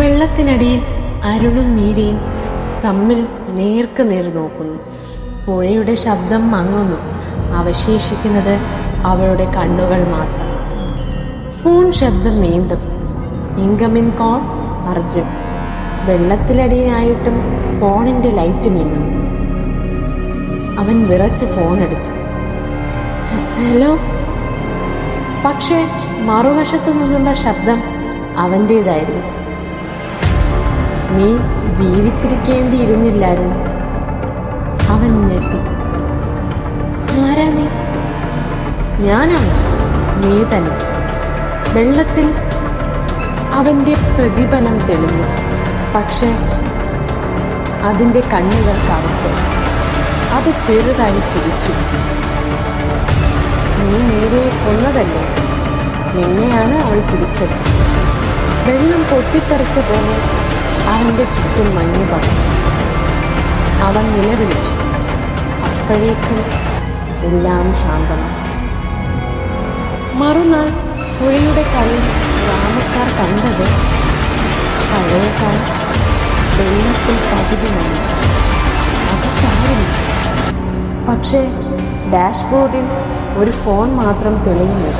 വെള്ളത്തിനടിയിൽ അരുണും മീരയും തമ്മിൽ നേർക്ക് നേർ നോക്കുന്നു. പുഴയുടെ ശബ്ദം മങ്ങുന്നു. അവശേഷിക്കുന്നത് അവളുടെ കണ്ണുകൾ മാത്രം. ഫോൺ ശബ്ദം വീണ്ടും. ഇൻകമിൻ കോൾ അർജുൻ. വെള്ളത്തിലടിയിലായിട്ടും ഫോണിന്റെ ലൈറ്റ് മിന്നുന്നു. അവൻ വിറച്ച് ഫോൺ എടുത്തു. ഹലോ? പക്ഷേ മറുവശത്തു നിന്നുള്ള ശബ്ദം അവന്റേതായിരുന്നു നീ ജീവിച്ചിരിക്കേണ്ടിയിരുന്നില്ലായിരുന്നു. അവൻ ഞെട്ടി. ആരാ നീ? ഞാനാണ്. നീ തന്നെ. വെള്ളത്തിൽ അവന്റെ പ്രതിഫലം തെളിഞ്ഞു. പക്ഷെ അതിന്റെ കണ്ണുകൾ കറുത്തു. അത് ചെറുതായി ചിരിച്ചു. നീ നേരെ കൊന്നതല്ലേ? നിന്നെയാണ് അവൾ പിടിച്ചത്. വെള്ളം പൊട്ടിത്തെറിച്ച പോലെ അവന്റെ ചുറ്റും മഞ്ഞു പടർന്നു. അവൻ നിലവിളിച്ചു. അപ്പോഴേക്കും എല്ലാം ശാന്തമായി. മറുനാൾ പുഴയുടെ കളി ഗ്രാമക്കാർ കണ്ടത് പഴയ കാലം വെള്ളത്തിൽ പതിവ് മഞ്ഞു അകത്താറില്ല പക്ഷേ ഡാഷ്ബോർഡിൽ ഒരു ഫോൺ മാത്രം തെളിഞ്ഞു.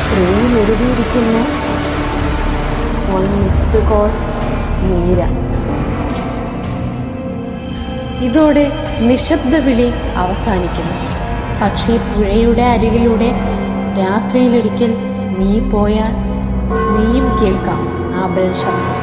സ്ക്രീനിൽ എഴുതിയിരിക്കുന്നു ഫോൺ മിസ്ഡ് കോൾ മീര. ഇതോടെ നിശബ്ദ വിളി അവസാനിക്കുന്നു. പക്ഷേ പുഴയുടെ അരികിലൂടെ രാത്രിയിലൊരിക്കൽ നീ പോയാൽ നീയും കേൾക്കാം ആ ബൽ ശബ്ദം